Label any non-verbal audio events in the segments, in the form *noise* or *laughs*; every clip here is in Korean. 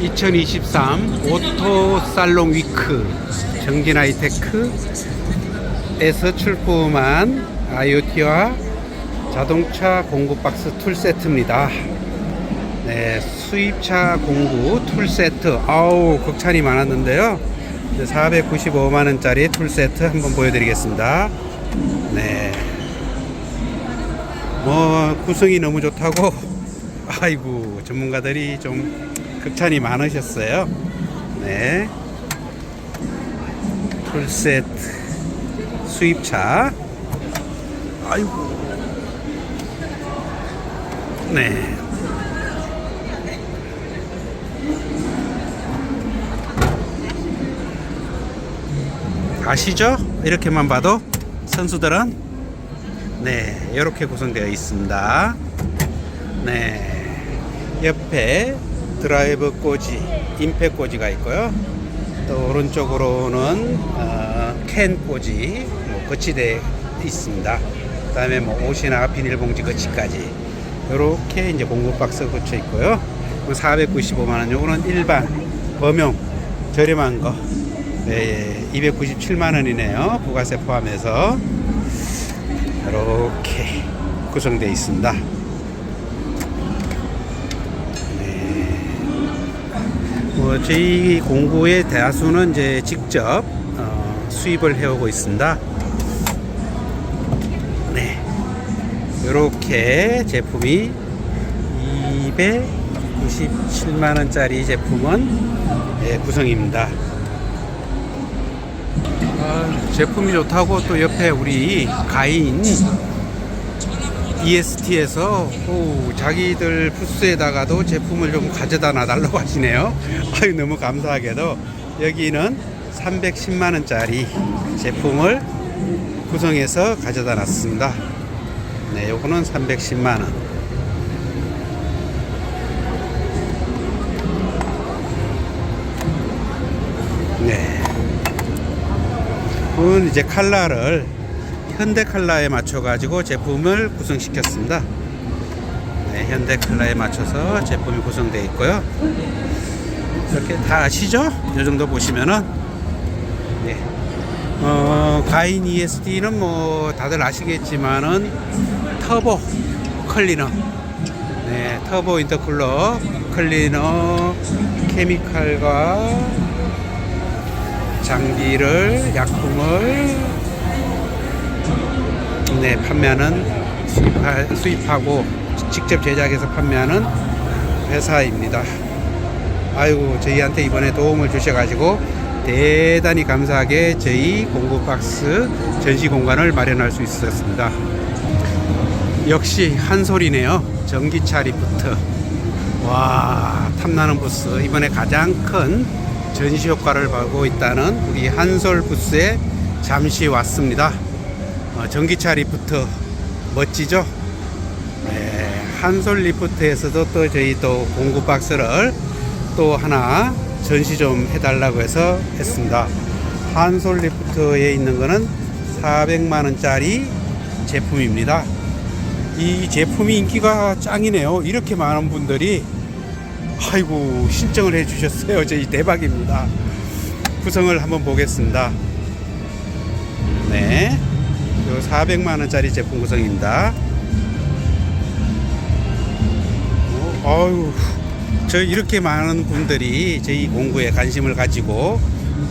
2023 오토 살롱 위크 정진 하이테크에서 출품한 IoT와 자동차 공구 박스 툴 세트입니다. 네, 수입차 공구 툴 세트. 아우, 극찬이 많았는데요. 495만 원짜리 툴 세트 한번 보여드리겠습니다. 네. 뭐 구성이 너무 좋다고 *laughs* 아이고 전문가들이 좀 극찬이 많으셨어요. 네. 풀세트 수입차. 아이고. 네. 아시죠? 이렇게만 봐도 선수들은 네, 이렇게 구성되어 있습니다. 네, 옆에 드라이브 꽂이, 임팩 꽂이가 있고요. 또 오른쪽으로는 어, 캔 꽂이 뭐 거치되어 있습니다. 그다음에 뭐 옷이나 비닐 봉지 거치까지 이렇게 이제 공구 박스 붙여 있고요. 495만 원. 요거는 일반 범용 저렴한 거. 네, 297만 원이네요. 부가세 포함해서 이렇게 구성되어 있습니다. 뭐 저희 공구의 대다수는 이제 직접 어, 수입을 해오고 있습니다. 네, 이렇게 제품이 297만 원짜리 제품은 네, 구성입니다. 아, 제품이 좋다고 또 옆에 우리 가인 EST에서 오, 자기들 부스에다가도 제품을 좀 가져다 놔달라고 *laughs* 하시네요. 아유 너무 감사하게도 여기는 310만 원짜리 제품을 구성해서 가져다 놨습니다. 네, 요거는 310만 원. 네. 이제 칼라를 현대 칼라에 맞춰 가지고 제품을 구성시켰습니다. 네, 현대 칼라에 맞춰서 제품이 구성되어 있고요. 이렇게 다 아시죠? 이 정도 보시면은 네. 어, 가인 ESD는 뭐 다들 아시겠지만은 터보 클리너, 네, 터보 인터쿨러 클리너 케미칼과 장비를 약품을 네, 판매하는 수입하, 수입하고 직접 제작해서 판매하는 회사입니다. 아이고 저희한테 이번에 도움을 주셔가지고 대단히 감사하게 저희 공구 박스 전시 공간을 마련할 수 있었습니다. 역시 한 소리네요. 전기차 리프트. 와 탐나는 부스 이번에 가장 큰 전시 효과를 보고 있다는 우리 한솔 부스에 잠시 왔습니다. 어, 전기차 리프트 멋지죠? 네, 한솔 리프트에서도 또 저희 또 공구 박스를 또 하나 전시 좀 해달라고 해서 했습니다. 한솔 리프트에 있는 거는 400만 원짜리 제품입니다. 이 제품이 인기가 짱이네요. 이렇게 많은 분들이 아이고 신청을 해주셨어요. 저희 대박입니다. 구성을 한번 보겠습니다. 네. 400만 원짜리 제품 구성입니다. 어유, 저 이렇게 많은 분들이 저희 공구에 관심을 가지고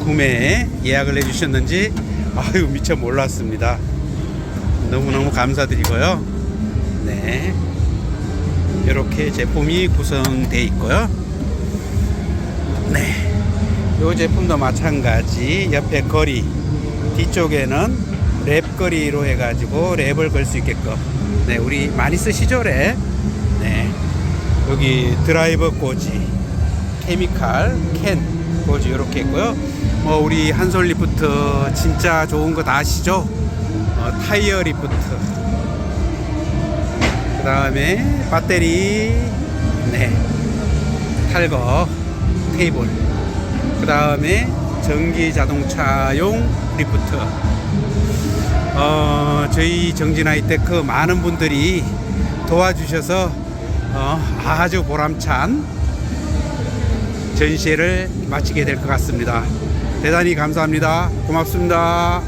구매 예약을 해주셨는지 아유 미처 몰랐습니다. 너무너무 감사드리고요. 네. 이렇게 제품이 구성되어 있고요. 네. 이 제품도 마찬가지 옆에 거리 뒤쪽에는 랩 거리로 해가지고 랩을 걸 수 있게끔. 네 우리 많이 쓰시죠 랩 네. 여기 드라이버 꽂이 케미칼 캔 꽂이 이렇게 있고요. 뭐 우리 한솔 리프트 진짜 좋은 거 다 아시죠? 어, 타이어 리프트. 그 다음에 배터리 네. 탈거 테이블. 그 다음에 전기 자동차용 리프트 어, 저희 정진 하이테크 많은 분들이 도와주셔서 어, 아주 보람찬 전시회를 마치게 될 것 같습니다. 대단히 감사합니다. 고맙습니다.